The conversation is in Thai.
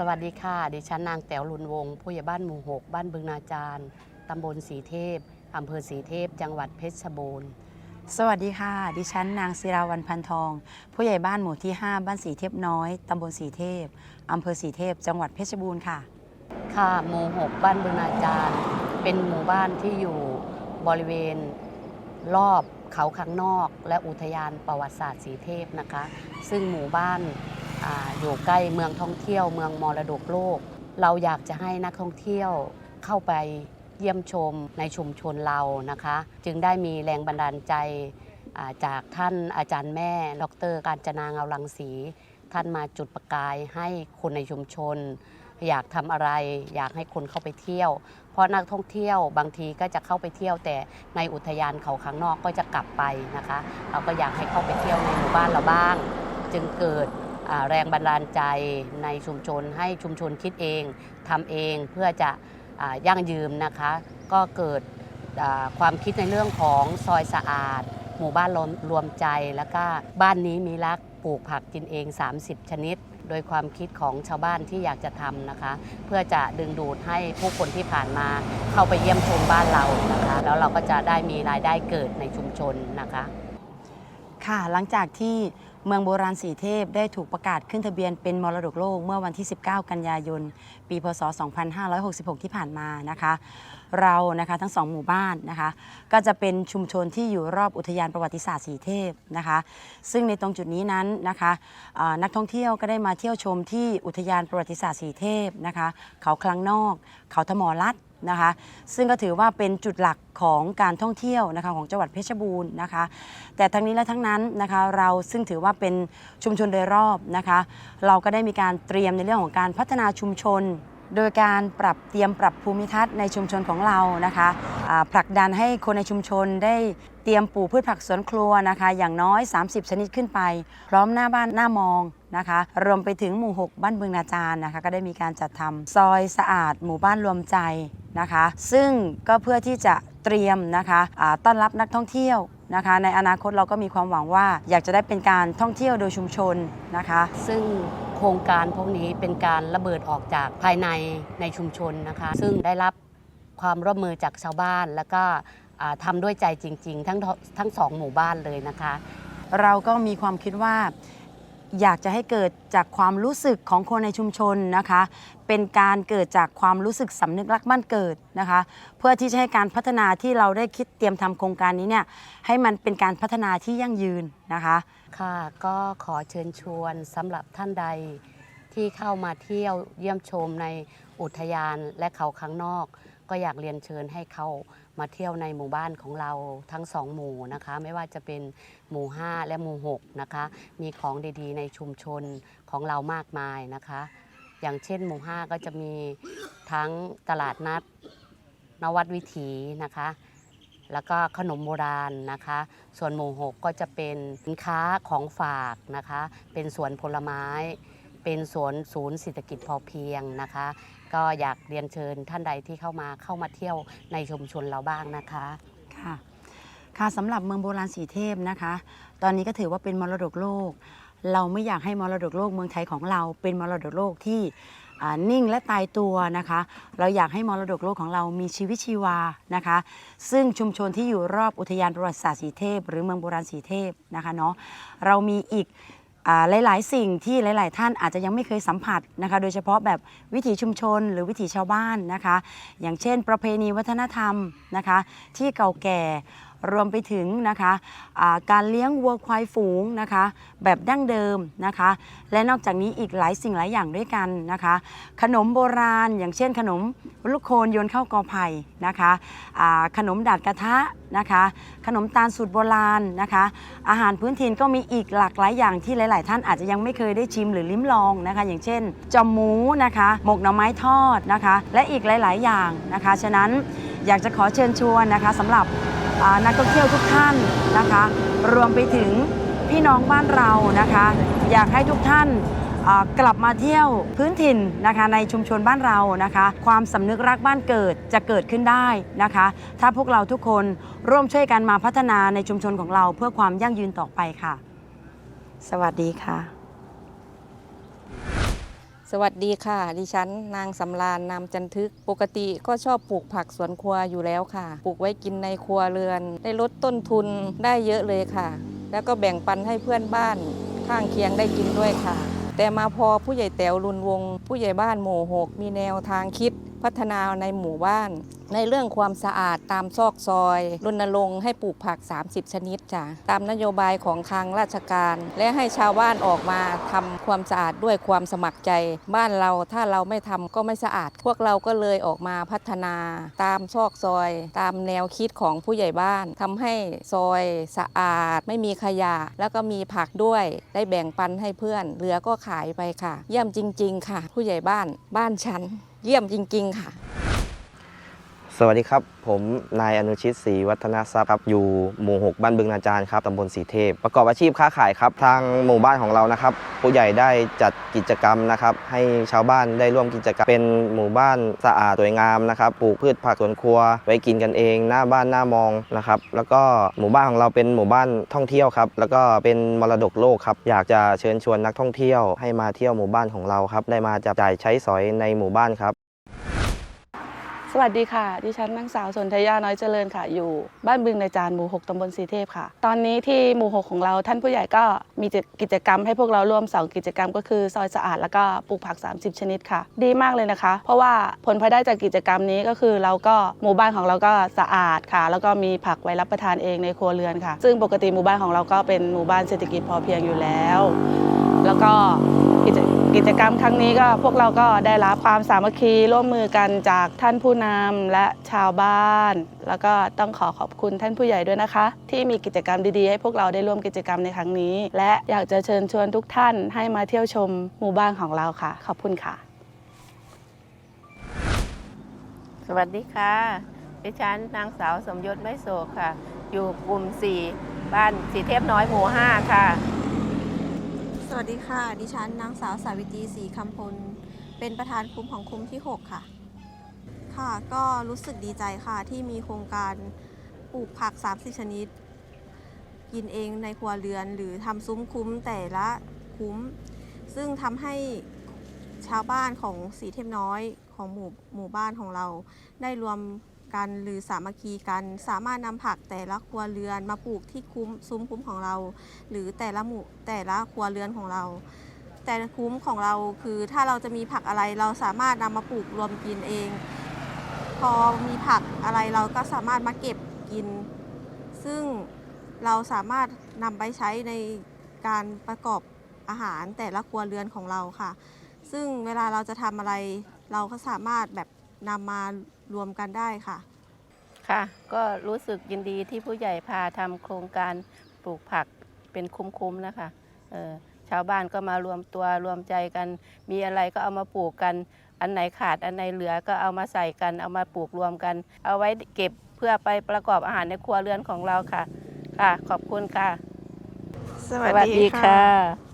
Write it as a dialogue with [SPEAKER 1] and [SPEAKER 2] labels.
[SPEAKER 1] สวัสดีค่ะ ดิฉันนางแต๋วลุนวงศ์ผู้ใหญ่บ้านหมู่ 6 บ้านบึงนาจารย์ตำบลสีเทพ อำเภอสีเทพ จังหวัดเพชรบูรณ์
[SPEAKER 2] สวัสดีค่ะ ดิฉันนางศิราวันพันทอง ผู้ใหญ่บ้านหมู่ที่ 5 บ้านสีเทพน้อย ตำบลสีเทพ อำเภอสีเทพ จังหวัดเพชรบูรณ์ค่ะ
[SPEAKER 1] ค่ะ หมู่ 6 บ้านบึงนาจารย์ เป็นหมู่บ้านที่อยู่บริเวณรอบเขาข้างนอก และอุทยานประวัติศาสตร์สีเทพนะคะ ซึ่งหมู่บ้าน ออยู่ใกล้เมืองท่องเที่ยว เมืองมรดกโลก เราอยากจะให้นักท่องเที่ยวเข้าไปเยี่ยมชมในชุมชนเรานะคะ จึงได้มีแรงบันดาลใจาจากท่านอาจารย์แม่ ดร การจนาเงาลังสี ท่านมาจุดประกายให้คนในชุมชน อยากทำอะไร อยากให้คนเข้าไปเที่ยว เพราะนักท่องเที่ยวบางทีก็จะเข้าไปเที่ยว แต่ในอุทยานเขาข้างนอกก็จะกลับไปนะคะ เราก็อยากให้เข้าไปเที่ยวในหมู่บ้านเราบ้าง จึงเกิด แรงบันดาลใจในชุมชนให้ชุมชนคิดเองทำเองเพื่อจะอยั่งยืมนะคะ ก็เกิดความคิดในเรื่องของซอยสะอาด หมู่บ้านรวมรวมใจแล้วก็บ้านนี้มีรักปลูกผักกินเอง 30 ชนิด โดยความคิดของชาวบ้านที่อยากจะทำนะคะ เพื่อจะดึงดูดให้ผู้คนที่ผ่านมาเข้าไปเยี่ยมชมบ้านเรานะคะ แล้วเราก็จะได้มีรายได้เกิดในชุมชนนะคะ
[SPEAKER 2] ค่ะหลังจากที่ เมืองโบราณสีเทพได้ถูกประกาศขึ้นทะเบียนเป็นมรดกโลกเมื่อวันที่ 19 กันยายน ปี พศ 2566 ที่ผ่านมานะคะ เรานะคะทั้งสองหมู่บ้านนะคะ ก็จะเป็นชุมชนที่อยู่รอบอุทยานประวัติศาสตร์สีเทพนะคะ ซึ่งในตรงจุดนี้นั้นนะคะนักท่องเที่ยวก็ได้มาเที่ยวชมที่อุทยานประวัติศาสตร์สีเทพนะคะ เขาคลังนอก เขาทมรัฐ นะคะ ซึ่งก็ถือว่าเป็นจุดหลักของการท่องเที่ยวนะคะของจังหวัดเพชรบูรณ์นะคะ แต่ทั้งนี้และทั้งนั้นนะคะเราซึ่งถือว่าเป็นชุมชนโดยรอบนะคะ เราก็ได้มีการเตรียมในเรื่องของการพัฒนาชุมชน โดยการปรับเตรียมปรับภูมิทัศน์ในชุมชนของเรานะคะผลักดันให้คนในชุมชนได้เตรียมปลูกพืชผักสวนครัวนะคะ อย่างน้อย 30 ชนิดขึ้นไป พร้อมหน้าบ้านหน้ามองนะคะ รวมไปถึงหมู่ 6 บ้านบึงนาจารนะคะ ก็ได้มีการจัดทำซอยสะอาด หมู่บ้านรวมใจ นะคะ ซึ่งก็เพื่อที่จะเตรียมนะคะอ่าต้อนรับนักท่องเที่ยวนะคะ ในอนาคตเราก็มีความหวังว่า อยากจะได้เป็นการท่องเที่ยวโดยชุมชนนะคะ
[SPEAKER 1] ซึ่งโครงการพวกนี้เป็นการระเบิดออกจากภายในในชุมชนนะคะ ซึ่งได้รับความร่วมมือจากชาวบ้านแล้วก็อ่าทำด้วยใจจริง ๆ ทั้งทั้งสองหมู่บ้านเลยนะคะ
[SPEAKER 2] เราก็มีความคิดว่า อยากจะให้เกิดจากความรู้สึกของคนในชุมชนนะคะ เป็นการเกิดจากความรู้สึกสำนึกรักบ้านเกิดนะคะ เพื่อที่จะให้การพัฒนาที่เราได้คิดเตรียมทำโครงการนี้เนี่ยให้มันเป็นการพัฒนาที่ยั่งยืนนะคะ
[SPEAKER 1] ค่ะก็ขอเชิญชวนสำหรับท่านใดที่เข้ามาเที่ยวเยี่ยมชมในอุทยานและเขาข้างนอก ก็อยากเรียนเชิญให้เขา มาเที่ยวในหมู่บ้านของเราทั้งสองหมู่นะคะ ไม่ว่าจะเป็นหมู่ 5 และหมู่ 6 นะคะ มีของดีๆ ในชุมชนของเรามากมายนะคะ อย่างเช่นหมู่ 5 ก็จะมีทั้งตลาดนัดนวัดวิถีนะคะ แล้วก็ขนมโบราณนะคะ ส่วนหมู่ 6 ก็จะเป็นสินค้าของฝากนะคะ เป็นสวนผลไม้ เป็นสวนศูนย์เศรษฐกิจพอเพียงนะคะ ก็อยากเรียนเชิญท่านใดที่เข้ามาเข้ามาเที่ยวในชุมชนเราบ้างนะคะ
[SPEAKER 2] ค่ะค่ะสำหรับเมืองโบราณสีเทพนะคะ ตอนนี้ก็ถือว่าเป็นมรดกโลก เราไม่อยากให้มรดกโลกเมืองไทยของเราเป็นมรดกโลกที่นิ่งและตายตัวนะคะ เราอยากให้มรดกโลกของเรามีชีวิตชีวานะคะ ซึ่งชุมชนที่อยู่รอบอุทยานประวัติศาสตร์สีเทพ หรือเมืองโบราณสีเทพนะคะเนาะเรามีอีก หลาย ๆ สิ่งที่หลาย ๆ ท่านอาจจะยังไม่เคยสัมผัสนะคะ โดยเฉพาะแบบวิถีชุมชนหรือวิถีชาวบ้านนะคะ อย่างเช่น ประเพณีวัฒนธรรมนะคะ ที่เก่าแก่ รวมไปถึงนะคะการเลี้ยงวัวควายฝูงนะคะแบบดั้งเดิมนะคะ และนอกจากนี้อีกหลายสิ่งหลายอย่างด้วยกันนะคะ ขนมโบราณ อย่างเช่น ขนมลูกโคนโยนเข้ากอไผ่นะคะขนมดาดกระทะนะคะ ขนมตาลสูตรโบราณนะคะ อาหารพื้นถิ่นก็มีอีกหลากหลายอย่างที่หลาย ๆ ท่านอาจจะยังไม่เคยได้ชิมหรือลิ้มลองนะคะ อย่างเช่นจอมหมูนะคะหมกหน่อไม้ทอดนะคะ และอีกหลาย ๆ อย่างนะคะ ฉะนั้นอยากจะขอเชิญชวนนะคะสำหรับ นักท่องเที่ยวทุกท่านนะคะ รวมไปถึงพี่น้องบ้านเรานะคะ อยากให้ทุกท่านกลับมาเที่ยวพื้นถิ่นนะคะในชุมชนบ้านเรานะคะ ความสำนึกรักบ้านเกิดจะเกิดขึ้นได้นะคะ ถ้าพวกเราทุกคนร่วมช่วยกันมาพัฒนาในชุมชนของเราเพื่อความยั่งยืนต่อไปค่ะ สวัสดีค่ะ
[SPEAKER 3] สวัสดีค่ะ ดิฉัน นางสำรานนามจันทึก ปกติก็ชอบปลูกผักสวนครัวอยู่แล้วค่ะ ปลูกไว้กินในครัวเรือน ได้ลดต้นทุนได้เยอะเลยค่ะ แล้วก็แบ่งปันให้เพื่อนบ้านข้างเคียงได้กินด้วยค่ะ แต่มาพอผู้ใหญ่แต๋วรุนวง ผู้ใหญ่บ้านหมู่หกมีแนวทางคิดพัฒนาในหมู่บ้าน ในเรื่องความสะอาดตามซอกซอยรณรงค์ให้ปลูกผัก 30 ชนิดจ้ะตามนโยบายของทางราชการ และให้ชาวบ้านออกมาทำความสะอาดด้วยความสมัครใจ บ้านเราถ้าเราไม่ทำก็ไม่สะอาด พวกเราก็เลยออกมาพัฒนา ตามซอกซอย ตามแนวคิดของผู้ใหญ่บ้านทำให้ซอยสะอาด ไม่มีขยะ แล้วก็มีผักด้วย ได้แบ่งปันให้เพื่อนเหลือก็ขายไปค่ะ เยี่ยมจริง ๆ ค่ะ ผู้ใหญ่บ้านบ้านฉัน เยี่ยมจริง ๆ ค่ะ
[SPEAKER 4] สวัสดีครับ ผมนายอนุชิตศรีวัฒนทรัพย์ครับอยู่หมู่6บ้านบึงนาจารครับตำบลสีเทพ ประกอบอาชีพค้าขายครับ ทางหมู่บ้านของเรานะครับ ผู้ใหญ่ได้จัดกิจกรรมนะครับ ให้ชาวบ้านได้ร่วมกิจกรรม เป็นหมู่บ้านสะอาดสวยงามนะครับปลูกพืชผักสวนครัว ไว้กินกันเอง หน้าบ้านหน้ามองนะครับ แล้วก็หมู่บ้านของเราเป็นหมู่บ้านท่องเที่ยวครับแล้วก็เป็นมรดกโลกครับอยากจะเชิญชวนนักท่องเที่ยว ให้มาเที่ยวหมู่บ้านของเราครับได้มาจับจ่ายใช้สอยในหมู่บ้านครับ
[SPEAKER 5] วัสดีค่ะ ดิฉันนางสาวสนธยาน้อยเจริญค่ะ อยู่บ้านบึงในจานหมู่ 6ตำบลสีเทพค่ะ ตอนนี้ที่หมู่ 6 ของเราท่านผู้ใหญ่ก็มีกิจกรรมให้พวกเราร่วมสองกิจกรรมก็คือ ซอยสะอาดแล้วก็ปลูกผัก 30 ชนิดค่ะ ดีมากเลยนะคะ เพราะว่าผลพลอยได้จากกิจกรรมนี้ก็คือเราก็หมู่บ้านของเราก็สะอาดค่ะ แล้วก็มีผักไว้รับประทานเองในครัวเรือนค่ะ ซึ่งปกติหมู่บ้านของเราก็เป็นหมู่บ้านเศรษฐกิจพอเพียงอยู่แล้ว แล้วก็ กิจกรรมครั้งนี้ก็พวกเราก็ได้รับความสามัคคีร่วมมือกันจากท่านผู้นำและชาวบ้าน แล้วก็ต้องขอขอบคุณท่านผู้ใหญ่ด้วยนะคะ ที่มีกิจกรรมดีๆ ให้พวกเราได้ร่วมกิจกรรมในครั้งนี้ และอยากจะเชิญชวนทุกท่านให้มาเที่ยวชมหมู่บ้านของเราค่ะ ขอบคุณค่ะ
[SPEAKER 6] สวัสดีค่ะ ดิฉันนางสาวสมยศไม่โศกค่ะ อยู่กลุ่ม 4 บ้านสีเทพน้อยหมู่ 5 ค่ะ
[SPEAKER 7] วัสดีค่ะ ดิฉันนางสาวสาวิตรีศรีคำพล เป็นประธานคุมของคุมที่ 6 ค่ะ ค่ะ ก็รู้สึกดีใจค่ะที่มีโครงการปลูกผัก 30 ชนิด กินเองในครัวเรือน หรือทำซุ้มคุ้มแต่ละคุ้ม ซึ่งทำให้ชาวบ้านของสีเทพน้อยของหมู่หมู่บ้านของเราได้รวม กันหรือสามัคคีกัน สามารถนำผักแต่ละครัวเรือนมาปลูกที่คุ้มซุ้มคุ้มของเรา หรือแต่ละหมู่แต่ละครัวเรือนของเรา แต่คุ้มของเราคือถ้าเราจะมีผักอะไรเราสามารถนำมาปลูกรวมกินเอง พอมีผักอะไรเราก็สามารถมาเก็บกิน ซึ่งเราสามารถนำไปใช้ในการประกอบอาหารแต่ละครัวเรือนของเราค่ะ ซึ่งเวลาเราจะทำอะไร เราก็สามารถแบบนำมา รวมกันได้ค่ะ
[SPEAKER 6] ค่ะ ก็รู้สึกยินดีที่ผู้ใหญ่พาทำโครงการปลูกผักเป็นคุ้มๆนะคะเออชาวบ้านก็มารวมตัวรวมใจกัน มีอะไรก็เอามาปลูกกัน อันไหนขาดอันไหนเหลือก็เอามาใส่กัน เอามาปลูกรวมกัน เอาไว้เก็บเพื่อไปประกอบอาหารในครัวเรือนของเราค่ะ ค่ะ ขอบคุณค่ะ
[SPEAKER 8] สวัสดีค่ะ